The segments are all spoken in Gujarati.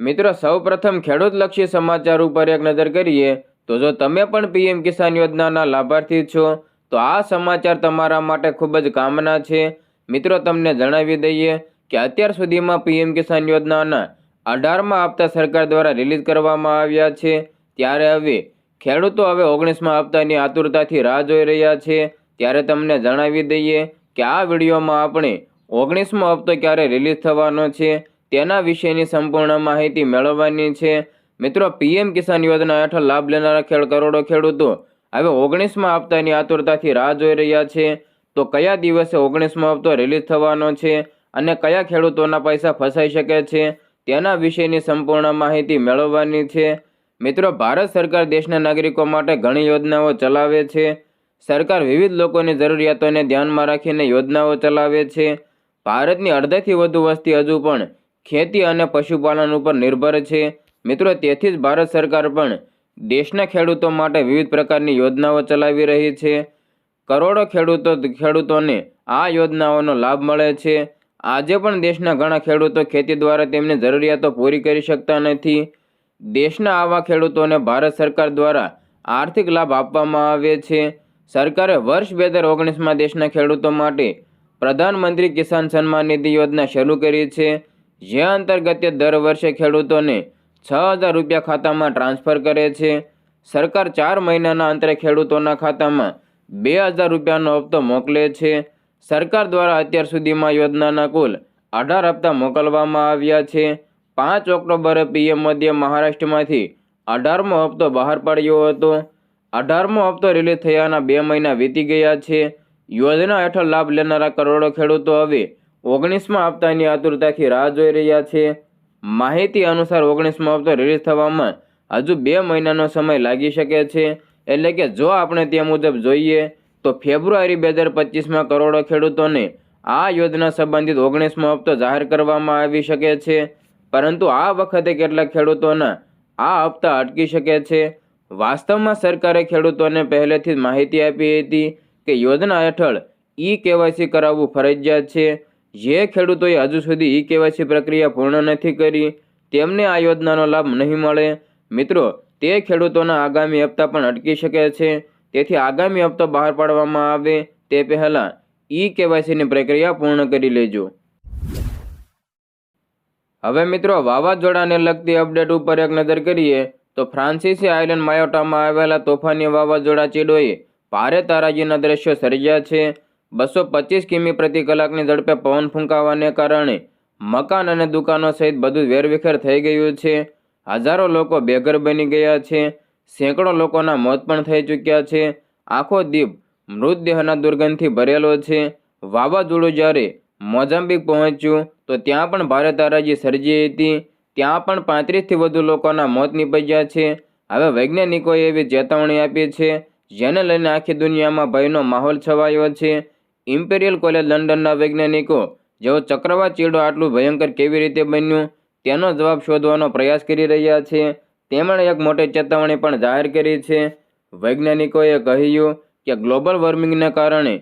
મિત્રો, સૌપ્રથમ ખેડૂતલક્ષી સમાચાર ઉપર એક નજર કરીએ, તો જો તમે પણ પીએમ કિસાન યોજનાના લાભાર્થી છો, તો આ સમાચાર તમારા માટે ખૂબ જ કામના છે. મિત્રો, તમને જણાવી દઈએ કે અત્યાર સુધીમાં પીએમ કિસાન યોજનાના અઢારમાં હપ્તા સરકાર દ્વારા રિલીઝ કરવામાં આવ્યા છે. ત્યારે હવે ખેડૂતો હવે ઓગણીસમાં હપ્તાની આતુરતાથી રાહ જોઈ રહ્યા છે. ત્યારે તમને જણાવી દઈએ કે આ વિડીયોમાં આપણે ઓગણીસમો હપ્તો ક્યારે રિલીઝ થવાનો છે તેના વિશેની સંપૂર્ણ માહિતી મેળવવાની છે. મિત્રો, પીએમ કિસાન યોજના હેઠળ લાભ લેનારા ખેડ કરોડો ખેડૂતો હવે ઓગણીસમાં હપ્તાની આતુરતાથી રાહ જોઈ રહ્યા છે. તો કયા દિવસે ઓગણીસમો હપ્તો રિલીઝ થવાનો છે અને કયા ખેડૂતોના પૈસા ફસાઈ શકે છે તેના વિશેની સંપૂર્ણ માહિતી મેળવવાની છે. મિત્રો, ભારત સરકાર દેશના નાગરિકો માટે ઘણી યોજનાઓ ચલાવે છે. સરકાર વિવિધ લોકોની જરૂરિયાતોને ધ્યાનમાં રાખીને યોજનાઓ ચલાવે છે. ભારતની અડધાથી વધુ વસ્તી હજુ પણ ખેતી અને પશુપાલન ઉપર નિર્ભર છે. મિત્રો, તેથી જ ભારત સરકાર પણ દેશના ખેડૂતો માટે વિવિધ પ્રકારની યોજનાઓ ચલાવી રહી છે. કરોડો ખેડૂતો ખેડૂતોને આ યોજનાઓનો લાભ મળે છે. આજે પણ દેશના ઘણા ખેડૂતો ખેતી દ્વારા તેમની જરૂરિયાતો પૂરી કરી શકતા નથી. દેશના આવા ખેડૂતોને ભારત સરકાર દ્વારા આર્થિક લાભ આપવામાં આવે છે. સરકારે વર્ષ બે હજાર ઓગણીસમાં દેશના ખેડૂતો માટે પ્રધાનમંત્રી કિસાન સન્માન નિધિ યોજના શરૂ કરી છે. જે અંતર્ગત દર વર્ષે ખેડૂતોને છ હજાર રૂપિયા ખાતામાં ટ્રાન્સફર કરે છે. સરકાર ચાર મહિનાના અંતરે ખેડૂતોના ખાતામાં બે હજાર રૂપિયાનો હપ્તો મોકલે છે. સરકાર દ્વારા અત્યાર સુધીમાં યોજનાના કુલ અઢાર હપ્તા મોકલવામાં આવ્યા છે. પાંચ ઓક્ટોબરે પીએમ મોદીએ મહારાષ્ટ્રમાંથી અઢારમો હપ્તો બહાર પાડ્યો હતો. અઢારમો હપ્તો રિલીઝ થયાના બે મહિના વીતી ગયા છે. યોજના હેઠળ લાભ લેનારા કરોડો ખેડૂતો હવે ઓગણીસમાં હપ્તાની આતુરતાથી રાહ જોઈ રહ્યા છે. માહિતી અનુસાર ઓગણીસમો હપ્તો રિલીઝ થવામાં હજુ બે મહિનાનો સમય લાગી શકે છે. એટલે કે જો આપણે તે મુજબ જોઈએ તો ફેબ્રુઆરી બે હજાર પચીસમાં કરોડો ખેડૂતોને આ યોજના સંબંધિત ઓગણીસમો હપ્તો જાહેર કરવામાં આવી શકે છે. પરંતુ આ વખતે કેટલાક ખેડૂતોના આ હપ્તા અટકી શકે છે. વાસ્તવમાં સરકારે ખેડૂતોને પહેલેથી જ માહિતી આપી હતી કે યોજના હેઠળ ઈ કેવાયસી કરાવવું ફરજિયાત છે. જે ખેડૂતોએ હજુ સુધી ઈ કેવાયસી પ્રક્રિયા પૂર્ણ નથી કરી, તેમને આ યોજનાનો લાભ નહીં મળે. મિત્રો, તે ખેડૂતોના આગામી હપ્તા પણ અટકી શકે છે. તેથી આગામી હપ્તો બહાર પાડવામાં આવે તે પહેલાં ઈ કેવાયસીની પ્રક્રિયા પૂર્ણ કરી લેજો. હવે મિત્રો, વાવાઝોડાને લગતી અપડેટ ઉપર એક નજર કરીએ, તો ફ્રાન્સિસી આઇલેન્ડ માયોટામાં આવેલા તોફાની વાવાઝોડા ચીડોએ ભારે તારાજીના દ્રશ્યો સર્જ્યા છે. બસો પચીસ કિમી પ્રતિ કલાકની ઝડપે પવન ફૂંકાવાને કારણે મકાન અને દુકાનો સહિત બધું વેરવિખેર થઈ ગયું છે. હજારો લોકો બેઘર બની ગયા છે. સેંકડો લોકોના મોત પણ થઈ ચૂક્યા છે. આખો દ્વીપ મૃતદેહના દુર્ગંધથી ભરેલો છે. વાવાઝોડું જ્યારે મોઝામ્બિક પહોંચ્યું, તો ત્યાં પણ ભારે તારાજી સર્જી હતી. ત્યાં પણ પાંત્રીસથી વધુ લોકોના મોત નીપજ્યા છે. હવે વૈજ્ઞાનિકોએ એવી ચેતવણી આપી છે, જેને લઈને આખી દુનિયામાં ભયનો માહોલ છવાયો છે. ઇમ્પેરિયલ કોલેજ લંડનના વૈજ્ઞાનિકો, જેઓ ચક્રવાત ચીડો આટલું ભયંકર કેવી રીતે બન્યું, તેનો જવાબ શોધવાનો પ્રયાસ કરી રહ્યા છે. તેમણે એક મોટી ચેતવણી પણ જાહેર કરી છે. વૈજ્ઞાનિકોએ કહ્યું કે ગ્લોબલ વોર્મિંગને કારણે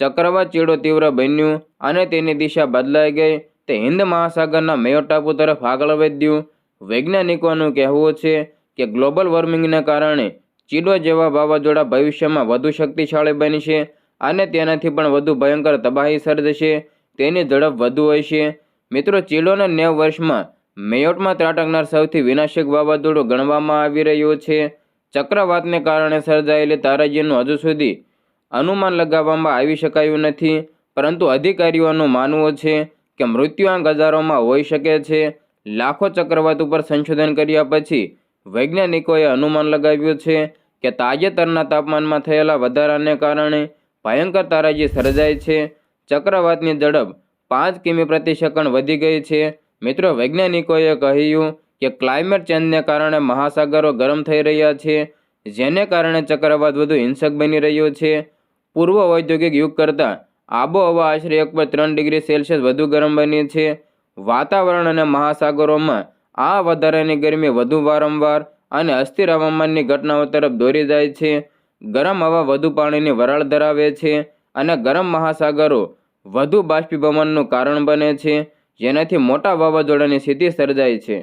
ચક્રવાત ચીડો તીવ્ર બન્યું અને તેની દિશા બદલાઈ ગઈ. તે હિન્દ મહાસાગરના મેયો ટાપુ તરફ આગળ વધ્યું. વૈજ્ઞાનિકોનું કહેવું છે કે ગ્લોબલ વોર્મિંગને કારણે ચીડો જેવા વાવાઝોડા ભવિષ્યમાં વધુ શક્તિશાળી બનશે. અને તેનાથી પણ વધુ ભયંકર તબાહી સર્જશે. તેની ઝડપ વધુ હશે મિત્રો ચીડોને નેવ વર્ષમાં મેયોટમાં ત્રાટકનાર સૌથી વિનાશક વાવાઝોડું ગણવામાં આવી રહ્યું છે. ચક્રવાતને કારણે સર્જાયેલી તારાજીનું હજુ સુધી અનુમાન લગાવવામાં આવી શકાયું નથી. પરંતુ અધિકારીઓનું માનવું છે કે મૃત્યુઆંક હજારોમાં હોઈ શકે છે. લાખો ચક્રવાત ઉપર સંશોધન કર્યા પછી વૈજ્ઞાનિકોએ અનુમાન લગાવ્યું છે કે તાજેતરના તાપમાનમાં થયેલા વધારાને કારણે ભયંકર તારાજી સર્જાય છે. ચક્રવાતની ઝડપ પાંચ કિમી પ્રતિ સેકન્ડ વધી ગઈ છે. મિત્રો, વૈજ્ઞાનિકોએ કહ્યું કે ક્લાઇમેટ ચેન્જને કારણે મહાસાગરો ગરમ થઈ રહ્યા છે, જેને કારણે ચક્રવાત વધુ હિંસક બની રહ્યો છે. પૂર્વ ઔદ્યોગિક યુગ કરતાં આબોહવા આશરે એક પર ત્રણ ડિગ્રી સેલ્સિયસ વધુ ગરમ બની છે. વાતાવરણ અને મહાસાગરોમાં આ વધારાની ગરમી વધુ વારંવાર અને અસ્થિર હવામાનની ઘટનાઓ તરફ દોરી જાય છે. ગરમ હવા વધુ પાણીની વરાળ ધરાવે છે અને ગરમ મહાસાગરો વધુ બાષ્પીભવનનું કારણ બને છે, જેનાથી મોટા વાવાઝોડાની સ્થિતિ સર્જાય છે.